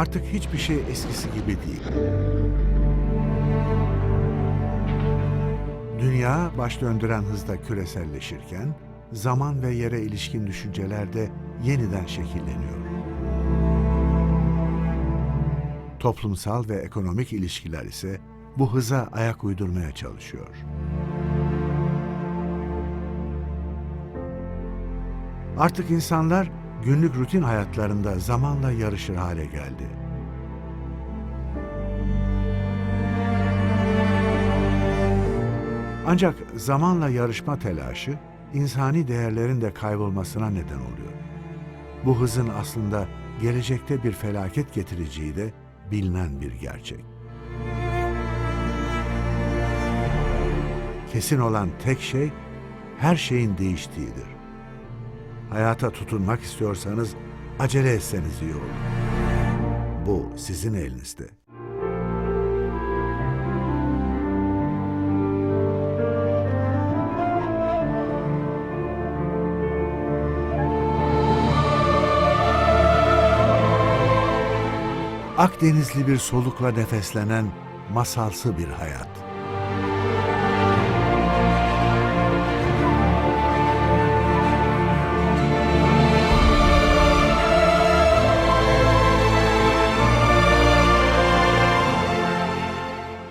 Artık hiçbir şey eskisi gibi değil. Dünya baş döndüren hızla küreselleşirken, zaman ve yere ilişkin düşünceler de yeniden şekilleniyor. Toplumsal ve ekonomik ilişkiler ise bu hıza ayak uydurmaya çalışıyor. Artık insanlar günlük rutin hayatlarında zamanla yarışır hale geldi. Ancak zamanla yarışma telaşı insani değerlerin de kaybolmasına neden oluyor. Bu hızın aslında gelecekte bir felaket getireceği de bilinen bir gerçek. Kesin olan tek şey her şeyin değiştiğidir. Hayata tutunmak istiyorsanız acele etseniz iyi olur. Bu sizin elinizde. Akdenizli bir solukla nefeslenen masalsı bir hayat.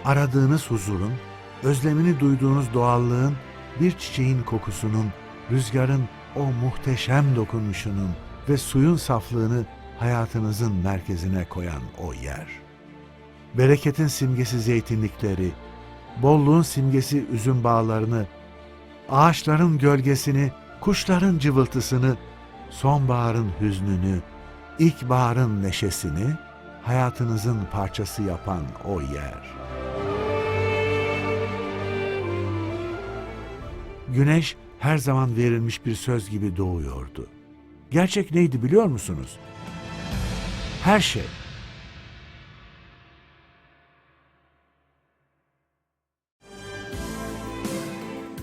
Aradığınız huzurun, özlemini duyduğunuz doğallığın, bir çiçeğin kokusunun, rüzgarın o muhteşem dokunuşunun ve suyun saflığını hayatınızın merkezine koyan o yer. Bereketin simgesi zeytinlikleri, bolluğun simgesi üzüm bağlarını, ağaçların gölgesini, kuşların cıvıltısını, sonbaharın hüznünü, ilkbaharın neşesini hayatınızın parçası yapan o yer. Güneş her zaman verilmiş bir söz gibi doğuyordu. Gerçek neydi biliyor musunuz? Her şey.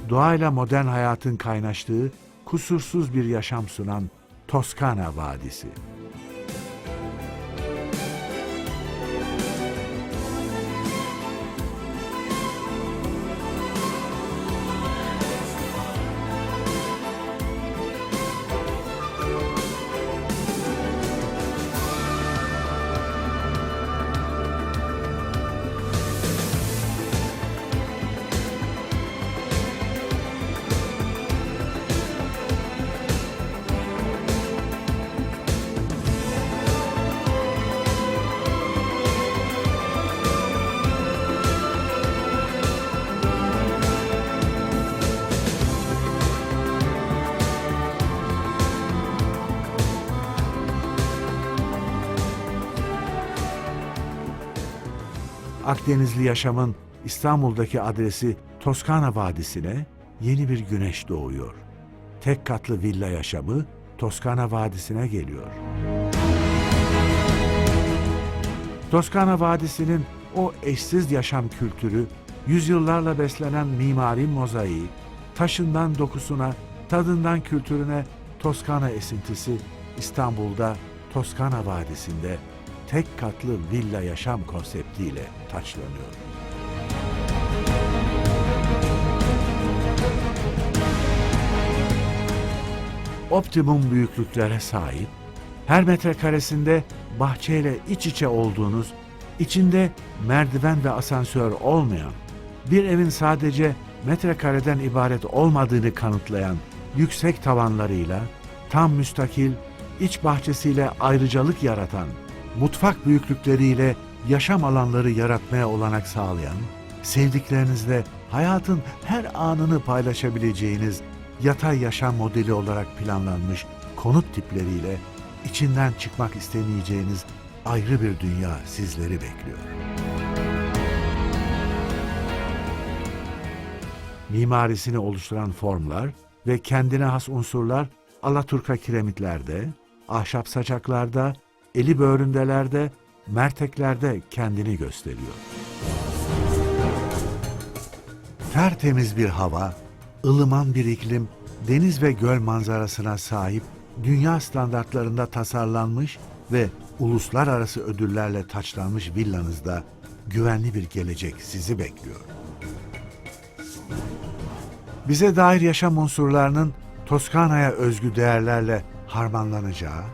Doğayla modern hayatın kaynaştığı kusursuz bir yaşam sunan Toskana Vadisi. Akdenizli yaşamın İstanbul'daki adresi Toskana Vadisi'ne yeni bir güneş doğuyor. Tek katlı villa yaşamı Toskana Vadisi'ne geliyor. Toskana Vadisi'nin o eşsiz yaşam kültürü, yüzyıllarla beslenen mimari mozaiği, taşından dokusuna, tadından kültürüne Toskana esintisi İstanbul'da Toskana Vadisi'nde tek katlı villa yaşam konseptiyle taçlanıyor. Optimum büyüklüklere sahip, her metrekaresinde bahçeyle iç içe olduğunuz, içinde merdiven ve asansör olmayan, bir evin sadece metrekareden ibaret olmadığını kanıtlayan yüksek tavanlarıyla, tam müstakil, iç bahçesiyle ayrıcalık yaratan, mutfak büyüklükleriyle yaşam alanları yaratmaya olanak sağlayan, sevdiklerinizle hayatın her anını paylaşabileceğiniz yatay yaşam modeli olarak planlanmış konut tipleriyle içinden çıkmak istemeyeceğiniz ayrı bir dünya sizleri bekliyor. Mimarisini oluşturan formlar ve kendine has unsurlar Alaturka kiremitlerde, ahşap saçaklarda, eli böğründelerde, merteklerde kendini gösteriyor. Tertemiz bir hava, ılıman bir iklim, deniz ve göl manzarasına sahip, dünya standartlarında tasarlanmış ve uluslararası ödüllerle taçlanmış villanızda güvenli bir gelecek sizi bekliyor. Bize dair yaşam unsurlarının Toskana'ya özgü değerlerle harmanlanacağı,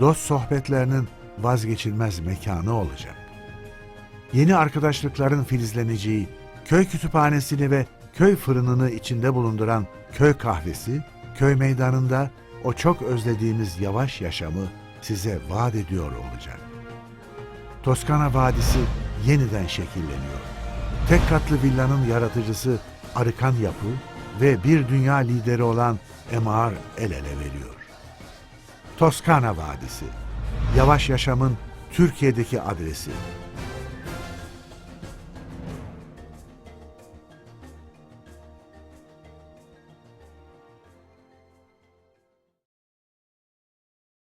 dost sohbetlerinin vazgeçilmez mekanı olacak. Yeni arkadaşlıkların filizleneceği, köy kütüphanesini ve köy fırınını içinde bulunduran köy kahvesi, köy meydanında o çok özlediğimiz yavaş yaşamı size vaat ediyor olacak. Toskana Vadisi yeniden şekilleniyor. Tek katlı villanın yaratıcısı Arıkan Yapı ve bir dünya lideri olan Emar el ele veriyor. Toskana Vadisi, yavaş yaşamın Türkiye'deki adresi.